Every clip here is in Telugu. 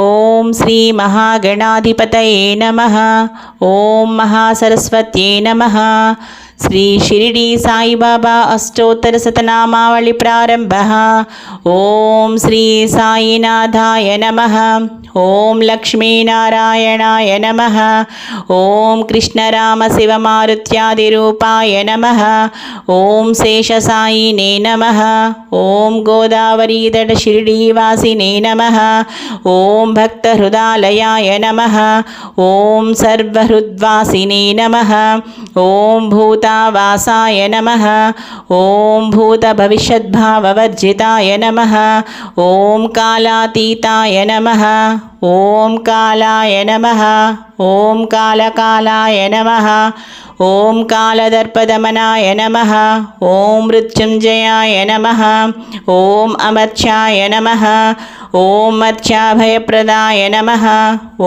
ఓం శ్రీ మహాగణాధిపతయే నమ. ఓం మహాసరస్వత్యే నమ. శ్రీ షిరిడి సాయిబాబా అష్టోత్తర శతనామావళి ప్రారంభ. ఓం శ్రీ సాయినాథాయ నమ. ఓం లక్ష్మీనారాయణాయ నమ. ఓం కృష్ణరామ శివమారుత్యాదిరూపాయ నమ. ఓం శేషసాయినే నమ. ఓం గోదావరీదట షిరిడీవాసినే నమ. ఓం భక్తహృదాలయాయ నమ. ఓం సర్వహృద్వాసినే నమ. ఓం భూత భూతావాసాయ నమ. ఓం భూతభవిష్యద్భావవర్జితాయ నమ. ఓం కాలాతీతాయ నమ. ॐ कालाय नमः ॐ कालकालाय नमः ॐ कालदर्पदमनाय नमः ॐ मृत्युञ्जयाय नमः ॐ अमर्चाय नमः ॐ म्याभयप्रदाय नमः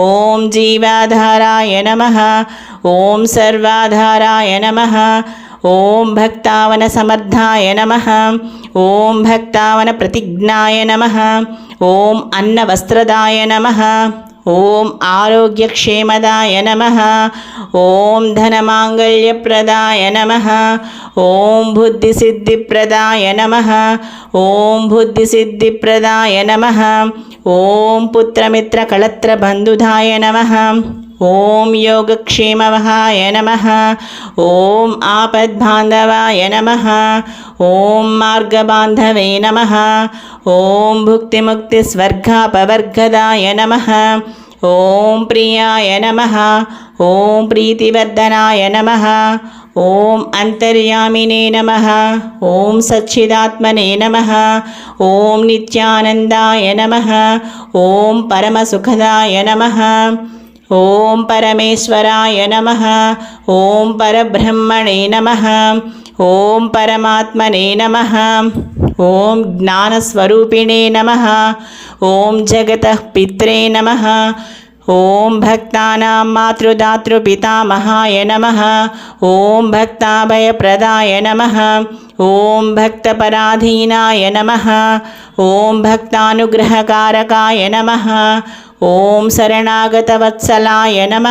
ॐ जीवाधाराय नमः ॐ सर्वाधाराय नमः ఓం భక్తావన సమర్థాయ నమ. ఓం భక్తావన ప్రతిజ్ఞాయ నమ. ఓం అన్న వస్త్రదాయ నమ. ఓం ఆరోగ్యక్షేమదాయ నమ. ఓం ధనమాంగళ్యప్రదాయ నమ. ఓం బుద్ధిసిద్ధిప్రదాయ నమ. ఓం బుద్ధిసిద్ధిప్రదాయ నమ. ఓం పుత్రమిత్రకళత్రబంధుధాయ నమ. ఓం యోగక్షేమవహాయ నమ. ఓం ఆపద్బాంధవాయ నమ. ఓం మార్గబాంధవే నమ. ఓం భుక్తిముక్తిస్వర్గాపవర్గదాయ నమ. ఓం ప్రియాయ నమ. ఓం ప్రీతివర్ధనాయ నమ. ఓం అంతర్యామినే నమ. ఓం సచ్చిదాత్మనే నమ. ఓం నిత్యానందాయ నమ. ఓం పరమసుఖదాయ నమ. ఓం పరమేశ్వరాయ నమ. ఓం పరబ్రహ్మణే నమ. ఓం పరమాత్మనే నమ. ఓం జ్ఞానస్వరూపిణే నమ. ఓం జగత పిత్రే నమ. ఓం భక్తానాం మాతృదాతృపితామహాయ నమ. ఓం భక్తాభయప్రదాయ నమ. ఓం భక్తపరాధీనాయ నమ. ఓం భక్తానుగ్రహకారకాయ నమ. ఓం శరణాగత వత్సలాయ నమ.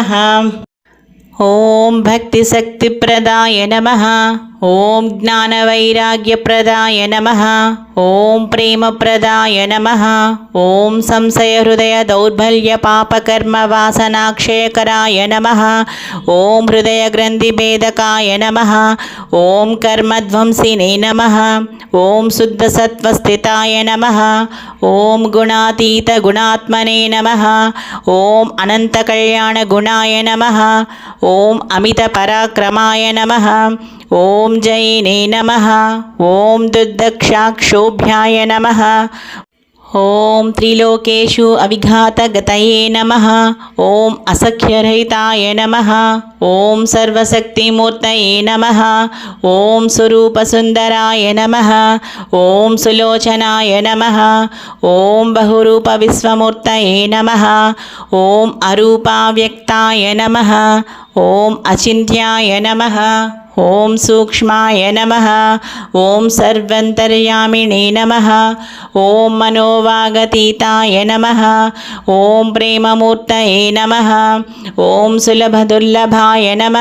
ఓం భక్తిశక్తిప్రదాయ నమ. ఓం జ్ఞానవైరాగ్యప్రదాయ నమ. ఓం ప్రేమప్రదాయ నమ. ఓం సంశయహృదయ దౌర్బల్య పాపకర్మ వాసనాక్షయకరాయ నమ. ఓం హృదయ హృదయగ్రంథిభేదకాయ నమ. ఓం కర్మధ్వంసినే నమ. ఓం శుద్ధసత్వస్థితాయ నమ. ఓం గుణాతీత గుణాత్మనే నమ. ఓం అనంతకళ్యాణగుణాయ నమ. ఓం అమిత పరాక్రమాయ నమ. ఓం జైనే నమ ఓం దుర్దక్షాక్షోభ్యాయ నమ ఓం త్రిలోకేషు అవిఘాతగతయే నమ ఓం అసఖ్యరహితాయ నమ ఓం సర్వశక్తిమూర్తయే నమ ఓం స్వరూపసుందరాయ నమ ఓం సులోచనాయ నమ ఓం బహురూప విశ్వమూర్తయే నమ ఓం అరూపావ్యక్తాయ నమ ఓం అచింత్యాయ నమ. ఓం సూక్ష్మాయ నమ. ఓం సర్వంతర్యామిణే నమ. ఓం మనోవాగతీతాయ నమ. ఓం ప్రేమమూర్తయే నమ. ఓం సులభదుర్లభాయ నమ.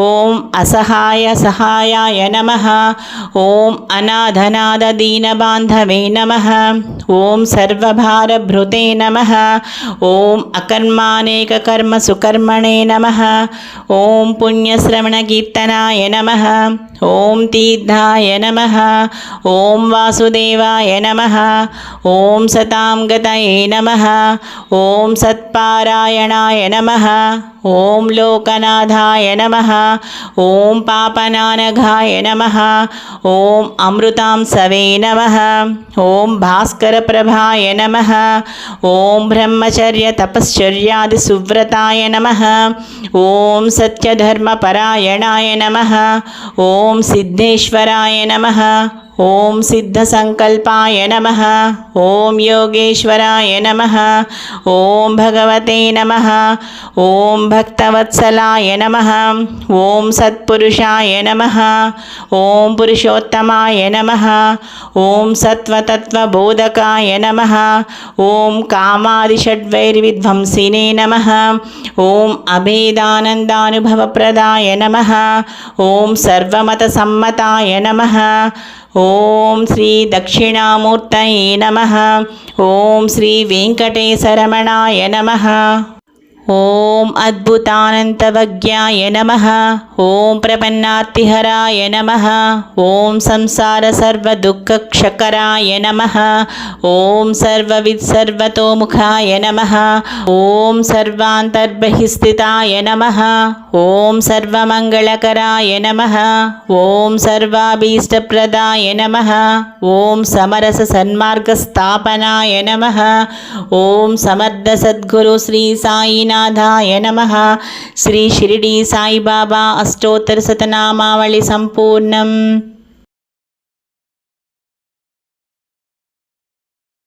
ఓం అసహాయ సహాయాయ నమ. ఓం అనాథనాదీనబాంధవే నమ. ఓం సర్వభారభృతే నమ. ఓం అకర్మానేకకర్మసుకర్మణే నమ. ఓం పుణ్యశ్రవణకీర్తనాయ నమ. ఓం తీర్థాయ నమ. ఓం వాసుదేవాయ నమ. ఓం సతాం గతయే నమ. ఓం సత్పారాయణాయ నమ. ఓం లోకనాథాయ నమ. ఓం పాపనానఘాయ నమ. ఓం అమృతాంసవే నమ. ఓం భాస్కరప్రభాయ నమ. ఓం బ్రహ్మచర్య తపశ్చర్యాది సువ్రతాయ నమ. ఓం సత్యధర్మపరాయణాయ నమ. ఓం సిద్ధేశ్వరాయ నమ. ఓం సిద్ధసంకల్పాయ నమ ఓం యోగేశ్వరాయ నమ ఓం భగవతే నమ ఓం భక్తవత్సలాయ నమ ఓం సత్పురుషాయ నమ ఓం పురుషోత్తమాయ నమ ఓం సత్వతత్వబోధకాయ నమ ఓం కామాదిషడ్వైర్విధ్వంసినే నమ ఓం అభేదానందానుభవప్రదాయ నమ ఓం సర్వమత సమ్మతాయ నమ ఓం శ్రీ దక్షిణామూర్తయే నమ. ఓం శ్రీ వెంకటేశరమణాయ నమ. ఓం అద్భుతానంతవజ్ఞాయ నమ. ఓం ప్రపన్నార్తిహరాయ నమ. ఓం సంసారసర్వదుఃఖక్షకరాయ నమ. ఓం సర్వవిత్సర్వతోముఖాయ నమ. ఓం సర్వాంతర్బహిస్థితాయ నమ. ஓம் சர்வமங்களகராய நம ஓம் சர்வாபீஷ்டப்பிரதாய நம ஓம் சமரச சன்மார்க்கஸ்தாபனாய நம ஓம் சமர்த்த சத்குரு ஸ்ரீ சாயிநாதாய நம ஸ்ரீ ஷிரடி சாய்பாபா அஷ்டோத்தர சதநாமாவளி சம்பூர்ணம்.